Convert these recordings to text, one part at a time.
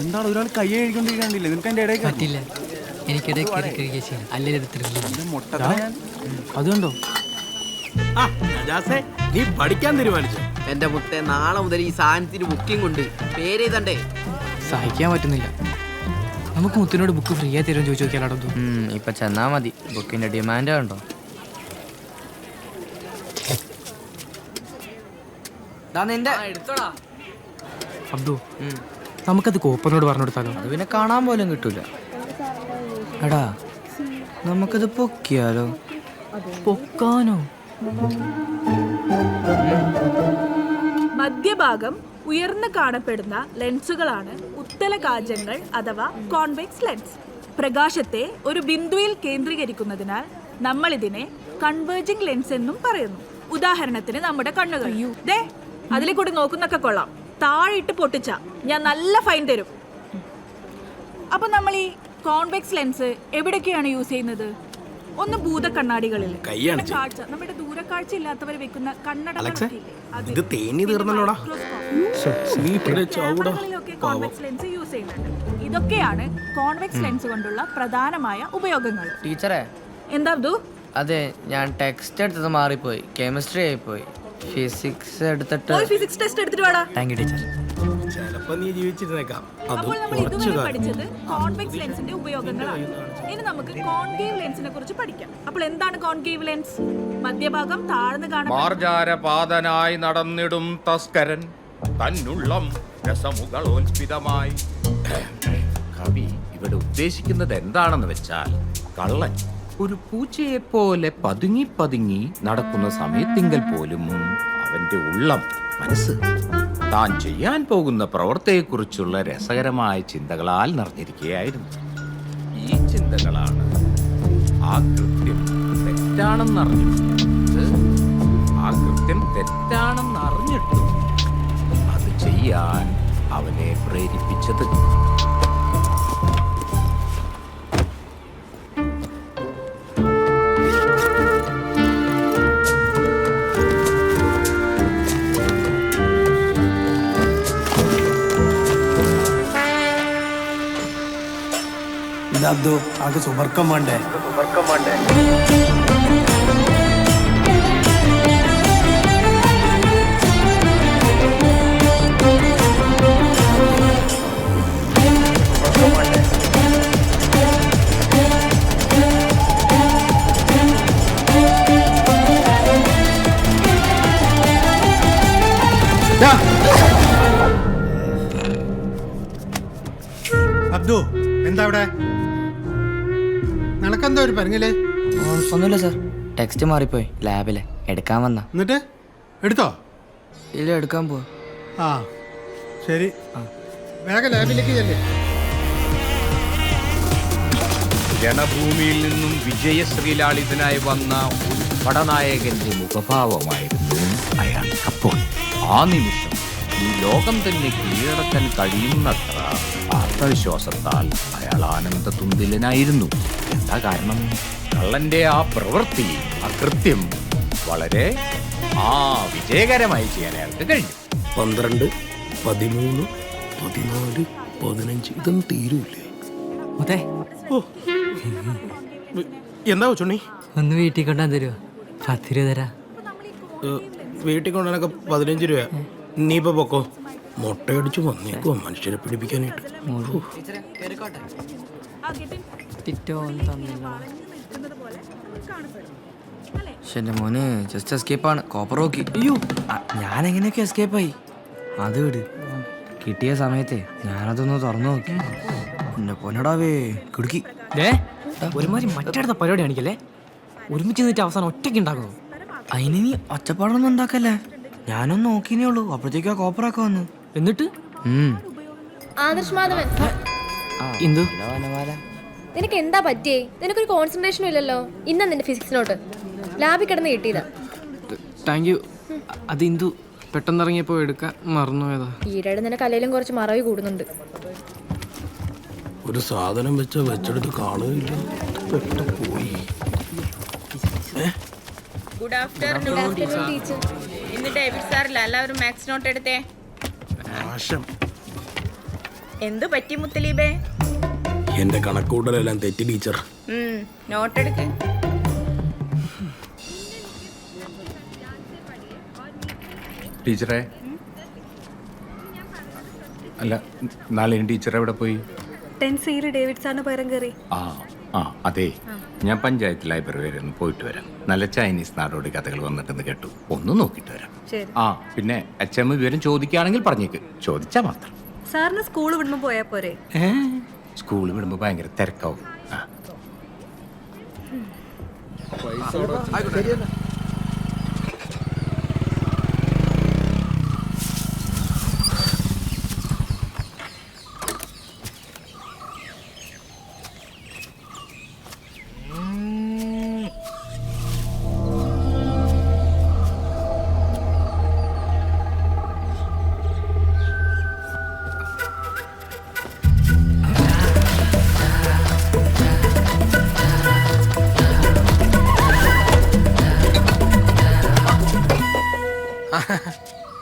എന്താണ് ഒരാൾ കൈ കഴിക്കൊണ്ടിരിക്കണ്ടില്ലേ നിനക്ക് അതിന്റെ ഇടയിൽ പറ്റില്ല. എനിക്കിടെ കയറി കഴിക്കുക ചെയ്യാം. അല്ലെങ്കിൽ ഇത് തൃല്ല മുട്ട അതുകൊണ്ടോ? ആ നജാസേ നീ പഠിക്കാൻ തീരുമാനിച്ചു? എന്റെ മുത്തെ നാളെ മുതൽ ഈ സാധനത്തിന് ബുക്കിംഗ് ഉണ്ട്. പേര് എഴുതണ്ടേ? സഹിക്കാൻ പറ്റുന്നില്ല. നമുക്ക് മുത്തിനോട് ബുക്ക് ഫ്രീ ആയി തരുമെന്ന് ചോദിച്ചു നോക്കിയാലോ ഇപ്പൊ ചെന്നാ മതി. ബുക്കിന്റെ ഡിമാൻഡ് കണ്ടോ അബ്ദു നമുക്കത് കോപ്പനോട് പറഞ്ഞു കൊടുത്താലോ അത് പിന്നെ കാണാൻ പോലും കിട്ടൂല. എടാ നമുക്കത് പൊക്കിയാലോ? പൊക്കാനോ? മധ്യഭാഗം ഉയർന്നു കാണപ്പെടുന്ന ലെൻസുകളാണ് ഉത്തല കാജങ്ങൾ അഥവാ കോൺവെക്സ് ലെൻസ്. പ്രകാശത്തെ ഒരു ബിന്ദുവിൽ കേന്ദ്രീകരിക്കുന്നതിനാൽ നമ്മൾ ഇതിനെ കൺവേർജിംഗ് ലെൻസ് എന്നും പറയുന്നു. ഉദാഹരണത്തിന് നമ്മുടെ കണ്ണുകൾ. ദേ അതിലെ കൂടി നോക്കുന്നൊക്കെ കൊള്ളാം. താഴെ ഇട്ട് പൊട്ടിച്ച ഞാൻ നല്ല ഫൈൻ തരും. അപ്പൊ നമ്മൾ ഈ കോൺവെക്സ് ലെൻസ് എവിടെയൊക്കെയാണ് യൂസ് ചെയ്യുന്നത്? ഒന്ന് ഭൂത കണ്ണാടികളിൽ കൈ കാഴ്ച നമ്മുടെ ദൂരക്കാഴ്ച ഇല്ലാത്തവർ വെക്കുന്ന കണ്ണട ഇത് തേഞ്ഞു തീർന്നല്ലോടാ? നീ ഇവിടെ ചവിടാ കോൺവെക്സ് ലെൻസ് യൂസ് ചെയ്യുന്നുണ്ട്. ഇതൊക്കെയാണ് കോൺവെക്സ് ലെൻസ് കൊണ്ടുള്ള പ്രധാനമായ ഉപയോഗങ്ങൾ. ടീച്ചറെ. എന്താ അതെ ഞാൻ ടെക്സ്റ്റ് എടുത്തത് മാറിപ്പോയി. കെമിസ്ട്രി ആയിപ്പോയി. ഫിസിക്സ് എടുത്തിട്ട് ഫിസിക്സ് ടെസ്റ്റ് എടുത്തിട്ട് വാടാ. താങ്ക് യു ടീച്ചർ ചിലപ്പോ നീ ജീവിച്ചിരുന്നേക്കാം. അപ്പോൾ നമ്മൾ ഇതുവരെ പഠിച്ചത് കോൺവെക്സ് ലെൻസിന്റെ ഉപയോഗങ്ങളാണ്. ഇനി നമുക്ക് കോൺകേവ് ലെൻസിനെ കുറിച്ച് പഠിക്കാം. അപ്പോൾ എന്താണ് കോൺകേവ് ലെൻസ് മധ്യഭാഗം താഴ്ന്നു കാണുന്ന മാർജാരപാതനായി നടന്നിടും തസ്കരൻ. തന്നുള്ളം രസമുകളോൽപിതമായി. കവി ഇവിടെ ഉദ്ദേശിക്കുന്നത് എന്താണെന്ന് വെച്ചാൽ കള്ളൻ ഒരു പൂച്ചയെ പോലെ പതുങ്ങി പതുങ്ങി നടക്കുന്ന സമയത്തിങ്കൽ പോലും അവന്റെ ഉള്ളം മനസ്സ് താൻ ചെയ്യാൻ പോകുന്ന പ്രവൃത്തിയെക്കുറിച്ചുള്ള രസകരമായ ചിന്തകളാൽ നിറഞ്ഞിരിക്കുകയായിരുന്നു. ഈ ചിന്തകളാണ് ആ കൃത്യം തെറ്റാണെന്നറിഞ്ഞു ആ കൃത്യം തെറ്റാണെന്ന് അറിഞ്ഞിട്ടും അത് ചെയ്യാൻ അവനെ പ്രേരിപ്പിച്ചത്. ഇതോ ആകെ സുബർക്കം വേണ്ടേ അബ്ദു എന്താ അവിടെ നിനക്കെന്താ ഒരു പരങ്ങിൽ? ഒന്നുമില്ല സാർ. ടെക്സ്റ്റ് മാറിപ്പോയി. ലാബിലെ എടുക്കാൻ വന്ന. എന്നിട്ട്? എടുത്തോ? ഇല്ല എടുക്കാൻ പോ ആ ശരി. വേഗം ലാബിലേക്ക് ചെല്ലേ. രണഭൂമിയിൽ നിന്നും വിജയശ്രീലാളിതനായി വന്ന ഒരു പടനായകന്റെ മുഖഭാവമായിരുന്നു അയാൾ. അപ്പോൾ ആ നിമിഷം ഈ ലോകം തന്നെ കീഴടക്കാൻ കഴിയുന്നത്ര ആത്മവിശ്വാസത്താൽ അയാൾ ആനന്ദ തുന്തിലനായിരുന്നു എന്താ കാരണം? കള്ളന്റെ ആ പ്രവൃത്തി അകൃത്യം കൃത്യം വളരെ ആ വിജയകരമായി ചെയ്യാൻ അയാൾക്ക് കഴിഞ്ഞു. പന്ത്രണ്ട് പതിമൂന്ന് പതിനാല് പതിനഞ്ച് ഇതൊന്നും തീരൂലേ അതെ എന്താ ചുണ്ണി? ഒന്ന് വീട്ടിൽ കൊണ്ടാൻ തരുമോ പത്ത് രൂപ തരാ. വീട്ടിൽ കൊണ്ടുവന്നൊക്കെ പതിനഞ്ച് രൂപ നീ ഇപ്പൊ പൊക്കോ. മുട്ടയടിച്ച് വന്നേക്കോ മനുഷ്യരെ പിടിപ്പിക്കാനായിട്ട്. എന്റെ മോന് ജസ്റ്റ് എസ്കേപ്പ് ആണ്. കോപ്പർ നോക്കി. അയ്യോ ഞാൻ എങ്ങനെയൊക്കെ എസ്കേപ്പ് ആയി? അത് വിട്. കിട്ടിയ സമയത്തെ ഞാനതൊന്ന് തുറന്നു നോക്കി. എന്നെ പൊന്നടാവേ കിടുക്കി. ദേ ഒരുമാതിരി മറ്റടുത്ത പരിപാടി കാണിക്കല്ലേ? ഒരുമിച്ച് നിന്നിട്ട് അവസാനം ഒറ്റയ്ക്ക് ഉണ്ടാക്കുന്നു. അതിന് നീ ഒച്ചപ്പാടൊന്നും ഉണ്ടാക്കല്ലേ? ഞാനൊന്ന് നോക്കിനേ ഉള്ളൂ. അപ്പോഴത്തേക്കും ആ കോപ്പറൊക്കെ വന്നു. എന്നിട്ട്. ആദർശ് മാധവൻ. എന്തു? നിനക്ക് എന്താ പറ്റിയേ? നിനക്കൊരു കോൺസെൻട്രേഷനും ഇല്ലല്ലോ. ഇന്ന നിന്റെ ഫിസിക്സ് നോട്ട്. ലാബിൽ കിടന്ന് കിട്ടിയതാ. താങ്ക് യു അത് ഇന്ദു പെട്ടെന്ന് ഇറങ്ങിയപ്പോ എടുക്കാൻ മറന്നുപോയതാ ഈയിടെ നിന്റെ കലയിലും കുറച്ച് മറവി കൂടുന്നുണ്ട്. ഒരു സാധനം വെച്ച വെച്ചെടുത്ത് കാണുകയില്ല. പോയി. ഗുഡ് ആഫ്റ്റർനൂൺ ടീച്ചർ ഇന്ന് ഡേവിഡ് സാറില്ല. എല്ലാവരും മാത്സ് നോട്ട് എടുത്തേ. നാശം എന്തു പറ്റി മുത്തലീബേ? എന്റെ കണക്കൂട്ടലെല്ലാം തെറ്റി ടീച്ചർ. നോട്ട് എടുക്ക് ടീച്ചറെ. അല്ല നാളെ ടീച്ചർ എവിടെ പോയി? ടെൻ സിയിൽ ഡേവിഡ് സാറിന് പകരം കയറി ആ ആ അതെ. ഞാൻ പഞ്ചായത്ത് ലൈബ്രറി വരെ ഒന്ന് പോയിട്ട് വരാം. നല്ല ചൈനീസ് നാടോടി കഥകൾ വന്നിട്ടെന്ന് കേട്ടു. ഒന്ന് നോക്കിയിട്ട് വരാം. ആ പിന്നെ അച്ഛമ്മ വിവരം ചോദിക്കുകയാണെങ്കിൽ പറഞ്ഞേക്ക്. ചോദിച്ചാ മാത്രം. സാറിന് സ്കൂൾ വിടുമ്പോ പോയാ പോരെ? സ്കൂൾ വിടുമ്പോ ഭയങ്കര തിരക്കാവും. ആ.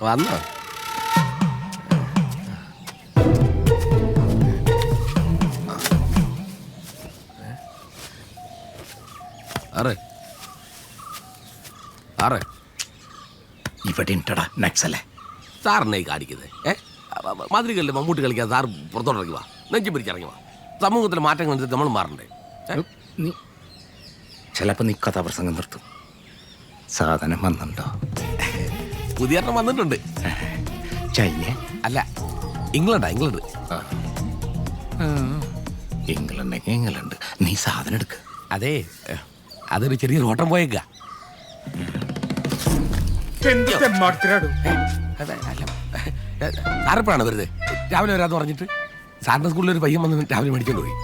വന്നോ ആറ് ആറ് ഇവിടെ നക്സലേ. സാറിനെ കാണിക്കുന്നത്. ഏ? മധുരകളിൽ മമ്മൂട്ടി കളിക്കാൻ സാർ പുറത്തോട്ടിറങ്ങി വാ. നെഞ്ചി പിടിച്ചിറങ്ങി വാ. സമൂഹത്തിലെ മാറ്റങ്ങൾ അനുസരിച്ച് നമ്മൾ മാറണ്ടേ? ഏ? നീ ചിലപ്പോ നീ കഥാപ്രസംഗം നിർത്തും. സാധനം വന്നുണ്ടോ? പുതിയ എണ്ണം വന്നിട്ടുണ്ട്. ചൈന? അല്ല ഇംഗ്ലണ്ടാ ഇംഗ്ലണ്ട്. England England. നീ സാധനം എടുക്ക. അതെ അതൊരു ചെറിയ ഓട്ടം പോയേക്ക. സാറിപ്പോഴാണ് വെറുതെ രാവിലെ വരാന്ന് പറഞ്ഞിട്ട്? സാറിന്റെ സ്കൂളിൽ ഒരു പയ്യൻ വന്ന് രാവിലെ മേടിച്ചോണ്ട് പോയി.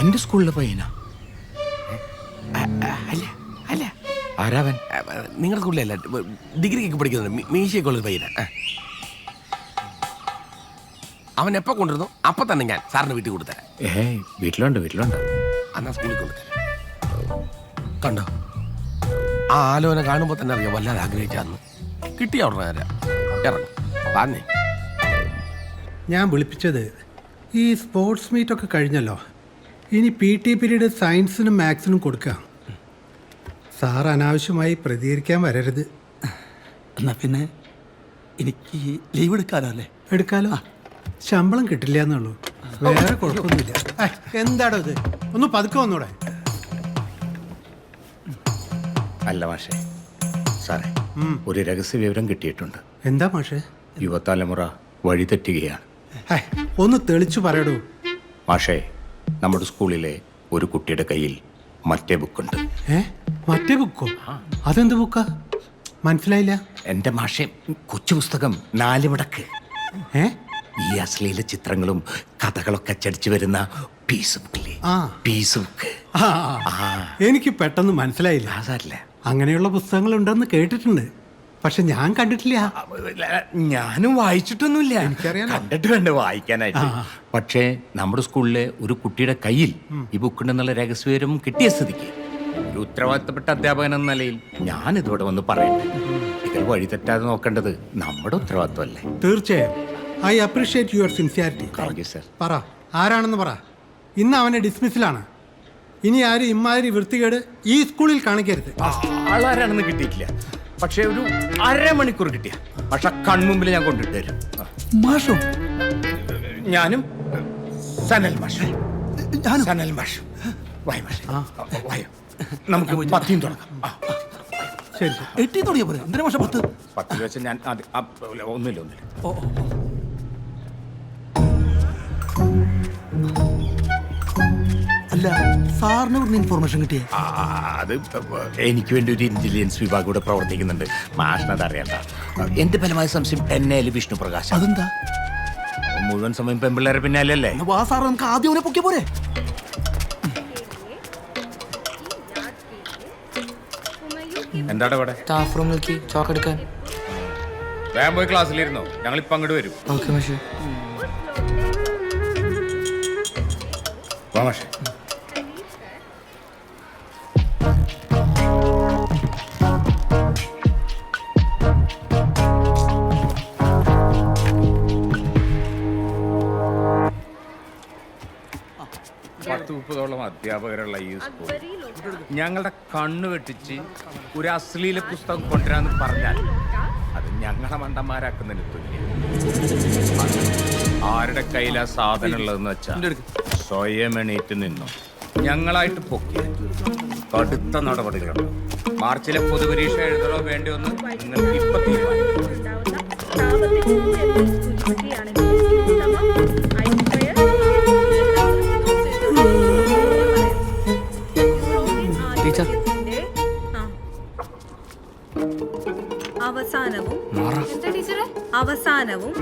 എന്റെ സ്കൂളിലെ പയ്യനാ? ആരാവൻ? നിങ്ങളുടെ സ്കൂളിലല്ല ഡിഗ്രിക്കൊക്കെ പഠിക്കുന്നുണ്ട്. മീശയൊക്കെ ഉള്ളൊരു പയ്യനാ. അവൻ എപ്പോ കൊണ്ടുവരുന്നു? അപ്പൊ തന്നെ ഞാൻ സാറിന് വീട്ടിൽ കൊടുത്തരാം ഏയ് വീട്ടിലുണ്ട് വീട്ടിലുണ്ട്. അന്നാ സ്കൂളിൽ കൊണ്ടുതരാം. കണ്ടോ? ആ ആലോചന കാണുമ്പോൾ തന്നെ അറിയാം വല്ലാതെ ആഗ്രഹിച്ചാന്ന് കിട്ടിയ ഉടനെ തരാം. ഇറങ്ങും. പറഞ്ഞേ ഞാൻ വിളിപ്പിച്ചത് ഈ സ്പോർട്സ് മീറ്റൊക്കെ കഴിഞ്ഞല്ലോ. ഇനി പി ടി പീരീഡ് സയൻസിനും മാത്സിനും കൊടുക്കാം. സാർ അനാവശ്യമായി പ്രതികരിക്കാൻ വരരുത്. എന്നാ പിന്നെ എനിക്ക് ലീവ് എടുക്കാലോ അല്ലേ? എടുക്കാലോ? ശമ്പളം കിട്ടില്ല എന്നുള്ളൂ. വേറെ കുഴപ്പമൊന്നുമില്ല. എന്താടോ ഇത്? ഒന്ന് പതുക്കെ വന്നൂടെ. അല്ല മാഷേ സാറേ ഒരു രഹസ്യ വിവരം കിട്ടിയിട്ടുണ്ട്. എന്താ മാഷേ? യുവതലമുറ വഴിതെറ്റുകയാണ് ഒന്ന് തെളിച്ചു പറയടൂ. മാഷേ നമ്മുടെ സ്കൂളിലെ ഒരു കുട്ടിയുടെ കയ്യിൽ മറ്റേ ബുക്കുണ്ട്. ഏ? മറ്റേ ബുക്കോ അതെന്ത് ബുക്കാ മനസ്സിലായില്ല. എന്റെ മാഷേ കൊച്ചു പുസ്തകം നാല് മടക്ക്. ഏ? ഈ അശ്ലീല ചിത്രങ്ങളും കഥകളൊക്കെ അച്ചടിച്ചു വരുന്ന പീസ് ബുക്കില്ലേ? Piece book. എനിക്ക് പെട്ടെന്ന് മനസ്സിലായില്ല. അതല്ല അങ്ങനെയുള്ള പുസ്തകങ്ങൾ ഉണ്ടെന്ന് കേട്ടിട്ടുണ്ട്. പക്ഷെ ഞാൻ കണ്ടിട്ടില്ല. ഞാനും വായിച്ചിട്ടൊന്നുമില്ല. എനിക്കറിയാം കണ്ടിട്ട് കണ്ട് വായിക്കാനായിട്ട്. പക്ഷേ നമ്മുടെ സ്കൂളിലെ ഒരു കുട്ടിയുടെ കയ്യിൽ ഈ ബുക്കുണ്ടെന്നുള്ള രഹസ്യവിവരം കിട്ടിയ സ്ഥിതിക്ക് ഒരു ഉത്തരവാദിത്തപ്പെട്ട അധ്യാപകൻ എന്ന നിലയിൽ ഞാൻ ഇതോടെ വന്ന് പറയട്ടെ. ഇതിൽ വഴി തെറ്റാതെ നോക്കേണ്ടത് നമ്മുടെ ഉത്തരവാദിത്തമല്ലേ തീർച്ചയായും. I appreciate your sincerity. Thank you sir പറ ആരാണെന്ന് പറ. ഇന്ന് അവനെ ഡിസ്മിസിലാണ്. ഇനി ആരും ഇമാതിരി വൃത്തികേട് ഈ സ്കൂളിൽ കാണിക്കരുത്. ആളാരാണെന്ന് കിട്ടിയിട്ടില്ല. പക്ഷേ ഒരു അരമണിക്കൂർ കിട്ടിയ. പക്ഷെ കൺമുമ്പിൽ ഞാൻ കൊണ്ടിട്ട് തരും. മാഷോ? ഞാനും സനൽ മാഷ്. സനൽ മാഷ്. വായ മാഷ്. വായോ. നമുക്ക് പത്തിയും തുടങ്ങാം. ആ, ശരി ശരി. എട്ടി തുടങ്ങിയ പോലെ എന്തിനാ മാഷ പത്ത്? പത്തിൽ വെച്ച് ഞാൻ ആ, ഒന്നുമില്ല ഒന്നുമില്ല. അല്ല സാറിന് ഇവിടുന്ന് ഇൻഫോർമേഷൻ കിട്ടിയേ? ആ, അത് എനിക്ക് വേണ്ടി ഒരു ഇന്റലിജൻസ് വിഭാഗം ഇവിടെ പ്രവർത്തിക്കുന്നുണ്ട്. മാഷിനത് അറിയണ്ട. എന്റെ ഫലമായ സംശയം എന്നെ വിഷ്ണു പ്രകാശ് അതെന്താ? മുഴുവൻ സമയം പെമ്പിള്ളേരെ പിന്നാലല്ലേ എന്നാ വാ സാറ് നമുക്ക് ആദ്യം അവനെ പൊക്കിയ പോരെ? എന്താണ് ഇവിടെ സ്റ്റാഫ് റൂമിലേക്ക് ചോക്ക് എടുക്കാൻ. വേഗം പോയി ക്ലാസ്സിലിരുന്നോ? ഞങ്ങൾ ഇപ്പൊ അങ്ങോട്ട് വരും. ഓക്കെ മാഷേ. വാ മാഷേ. പത്ത് മുപ്പതോളം അധ്യാപകരുള്ള ഈ സ്കൂൾ ഞങ്ങളുടെ കണ്ണു വെട്ടിച്ച് ഒരു അശ്ലീല പുസ്തകം കൊണ്ടുവരാന്ന് പറഞ്ഞാൽ അത് ഞങ്ങളെ മണ്ടന്മാരാക്കുന്നതിന് തുല്യം. ആരുടെ കയ്യിലാ സാധനം ഉള്ളതെന്ന് വെച്ചാൽ സ്വയം എണീറ്റ് നിന്നു. ഞങ്ങളായിട്ട് പൊക്കി. കടുത്ത നടപടികളുണ്ട് മാർച്ചിലെ പൊതുപരീക്ഷ എഴുതണോ വേണ്ടി എന്ന് നിങ്ങൾക്ക് ഇപ്പൊ തീരുമാനിക്കാം അവസാനവും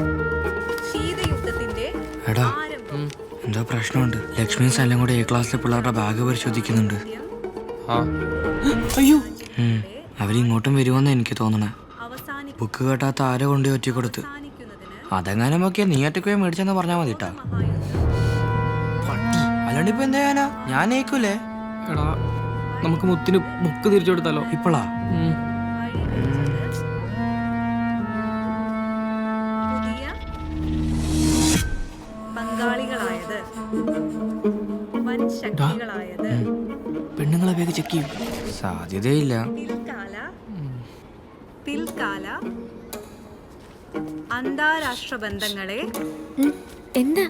ശീതയുദ്ധത്തിന്റെ എടാ ആരംഭം എന്തോ പ്രശ്നമുണ്ട്. ലക്ഷ്മി സ്ഥലം കൂടെ എ ക്ലാസ്സിലെ പിള്ളേരുടെ ബാഗ് പരിശോധിക്കുന്നുണ്ട്. അയ്യോ. അവരിങ്ങോട്ടും വരുമെന്ന് എനിക്ക് തോന്നണേ. ബുക്ക് കേട്ടാത്ത ആരോ കൊണ്ട് ഒറ്റ കൊടുത്ത് അതെങ്ങാനും ഒക്കെ നീ ഒറ്റയ്ക്ക് മേടിച്ചെന്ന് പറഞ്ഞാൽ മതി കേട്ടാ അല്ലാണ്ട് ഇപ്പൊ എന്താ ചെയ്യാനാ? ഞാൻ ഏക്കൂലേ എടാ നമുക്ക് മുത്തിന് ബുക്ക് തിരിച്ചു കൊടുത്താലോ? ഇപ്പളാ? പങ്കാളികളായത് വൻ ശക്തികളായത് പെണ്ണുങ്ങളെ വേഗം ചെക്ക് ചെയ്യും. സാധ്യതയില്ല. പിൽക്കാല പിൽക്കാല അന്താരാഷ്ട്ര ബന്ധങ്ങളെ. എന്താ?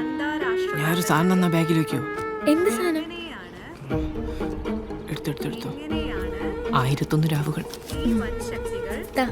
അന്താരാഷ്ട്ര ഞാനൊരു സാധനം തന്നാ ബാഗിൽ വെക്കോ? എന്ത് സാധനം? ഇങ്ങനെയാണ് എടുത്തെടുത്തെടുത്തോ ഇങ്ങനെയാണ് ആയിരത്തൊന്ന് രാവുകൾ. ഈ വൻ ശക്തികൾ ദാ,